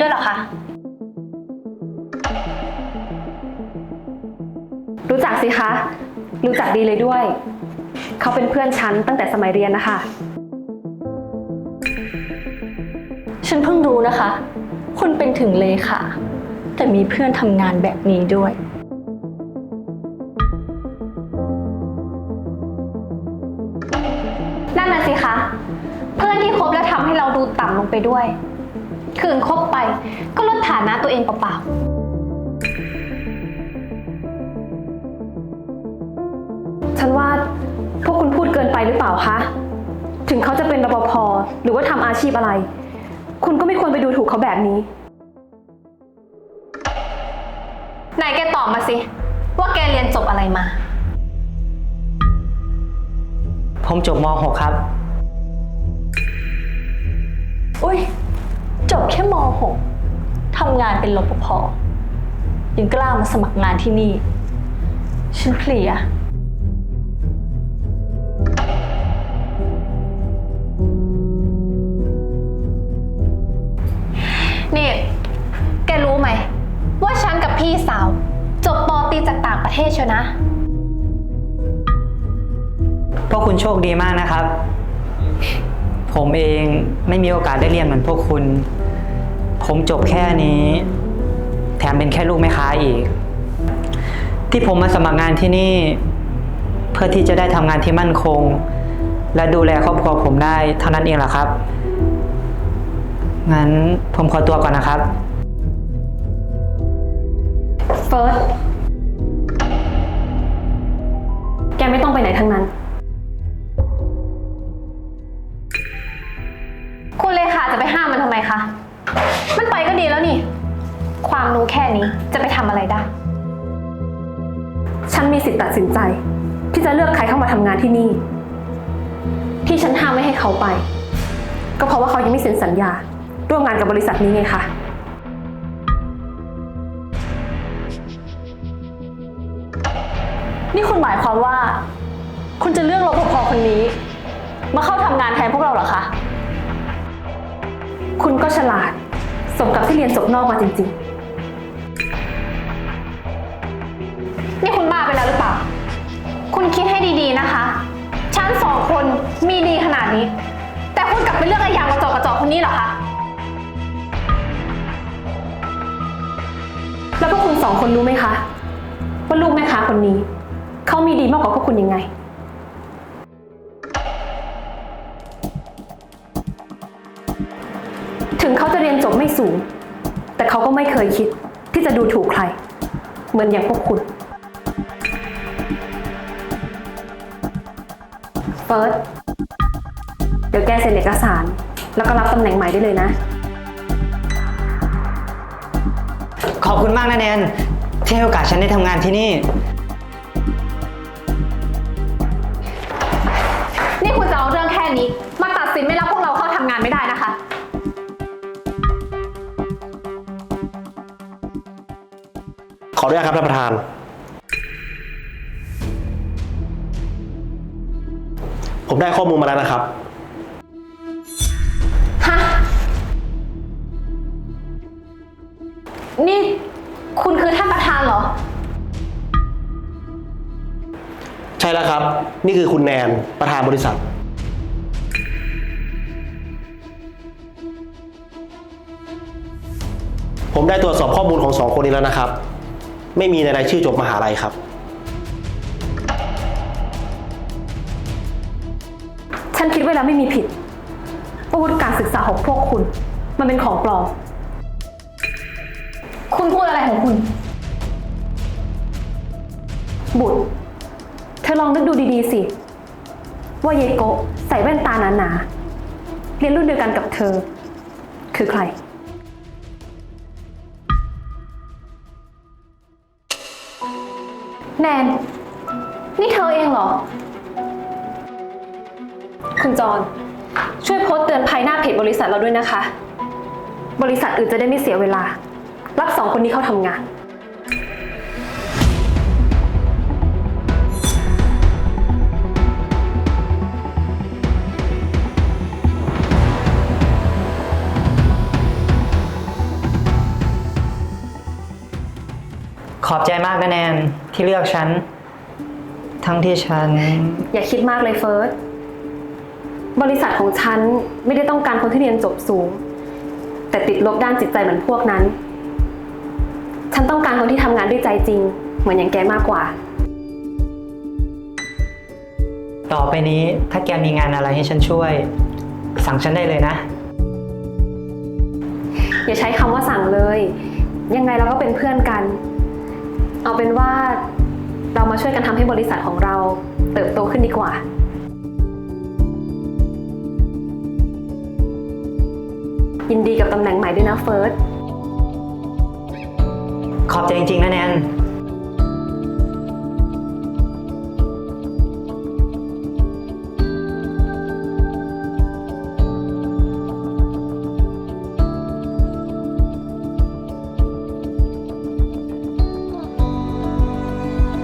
ด้วยเหรอคะ รู้จักสิคะ รู้จักดีเลยด้วย เขาเป็นเพื่อนฉันตั้งแต่สมัยเรียนนะคะ ฉันเพิ่งรู้นะคะ คุณเป็นถึงเลขาแต่มีเพื่อนทำงานแบบนี้ด้วย นั่นน่ะสิคะ เพื่อนที่คบแล้วทำให้เราดูต่ำลงไปด้วย คืนคบไปก็ลดฐานะตัวเองเปล่าฉันว่าพวกคุณพูดเกินไปหรือเปล่าคะ ถึงเขาจะเป็นรปภหรือว่าทำอาชีพอะไร คุณก็ไม่ควรไปดูถูกเขาแบบนี้ๆไหนแกตอบมาสิ ว่าแกเรียนจบอะไรมา ผมจบม .6 ครับ อุ้ยจ บแค่ม .6 ทำงานเป็นรปภยังกล้ามาสมัครงานที่นี่ ฉันเพลีย นี่ แกรู้ไหม ว่าฉันกับพี่สาว จบปอตรีจากต่างประเทศเชียวนะ พวกคุณโชคดีมากนะครับ ผมเองไม่มีโอกาสได้เรียนเหมือนพวกคุณ ผมจบแค่นี้ แถมเป็นแค่ลูกแม่ค้าอีก ที่ผมมาสมัครงานที่นี่ เพื่อที่จะได้ทำงานที่มั่นคง และดูแลครอบครัวผมได้เท่านั้นเองแหละครับงั้นผมขอตัวก่อนนะครับ เฟิร์ส แกไม่ต้องไปไหนทั้งนั้น คุณเลขาจะไปห้ามมันทำไมคะ มันไปก็ดีแล้วนี่ ความรู้แค่นี้จะไปทำอะไรได้ ฉันมีสิทธิ์ตัดสินใจ ที่จะเลือกใครเข้ามาทำงานที่นี่ ที่ฉันห้ามไม่ให้เขาไป ก็เพราะว่าเขายังไม่เซ็นสัญญา ร่วมงานกับบริษัทนี้ไงคะนี่คุณหมายความว่า คุณจะเลือกรปภคนนี้ มาเข้าทำงานแทนพวกเราเหรอคะ คุณก็ฉลาด สมกับที่เรียนจบนอกมาจริงๆ นี่คุณบ้าไปแล้วหรือเปล่า คุณคิดให้ดีๆนะคะ ฉันสองคนมีดีขนาดนี้ แต่คุณกลับไปเลือกไอ้ยางกระจอกกระจอกคนนี้เหรอคะ แล้วพวกคุณสองคนรู้ไหมคะ ว่าลูกแม่ค้าคนนี้ เขามีดีมากกว่าพวกคุณยังไง ถึงเขาจะเรียนจบไม่สูง แต่เขาก็ไม่เคยคิด ที่จะดูถูกใคร เหมือนอย่างพวกคุณ เฟิร์ส เดี๋ยวแกเซ็นเอกสาร แล้วก็รับตำแหน่งใหม่ได้เลยนะ ขอบคุณมากนะแนน ที่ให้โอกาสฉันได้ทำงานที่นี่ นี่คุณจะเอาเรื่องแค่นี้มาตัดสิน ออนุญาตครับท่านประธาน ผมได้ข้อมูลมาแล้วนะครับ ฮะ นี่คุณคือท่านประธานเหรอ ใช่แล้วครับ นี่คือคุณแนนประธานบริษัท ผมได้ตรวจสอบข้อมูลของสองคนนี้แล้วนะครับ ไม่มีในรายชื่อจบมหาลัยครับ ฉันคิดไว้แล้วไม่มีผิดว่าวุฒิการศึกษาของพวกคุณ มันเป็นของปลอม คุณพูดอะไรของคุณ บุตร เธอลองนึกดูดีๆสิ ว่าเยโกะใส่แว่นตาหนาๆเรียนรุ่นเดียวกันกับเธอ คือใคร แนน นี่เธอเองเหรอ คุณจอนช่วยโพสเตือนภัยหน้าเพจบริษัทเราด้วยนะคะ บริษัทอื่นจะได้ไม่เสียเวลา รับสองคนนี้เข้าทำงาน ขอบใจมากนะแนน ที่เลือกฉัน ทั้งที่ฉัน อย่าคิดมากเลยเฟิร์ส บริษัทของฉันไม่ได้ต้องการคนที่เรียนจบสูง แต่ติดลบด้านจิตใจเหมือนพวกนั้น ฉันต้องการคนที่ทำงานด้วยใจจริง เหมือนอย่างแกมากกว่า ต่อไปนี้ถ้าแกมีงานอะไรให้ฉันช่วย สั่งฉันได้เลยนะ อย่าใช้คำว่าสั่งเลย ยังไงเราก็เป็นเพื่อนกัน เอาเป็นว่าเรามาช่วยกันทำให้บริษัทของเราเติบโตขึ้นดีกว่า ยินดีกับตำแหน่งใหม่ด้วยนะเฟิร์ส ขอบใจจริงๆนะแนน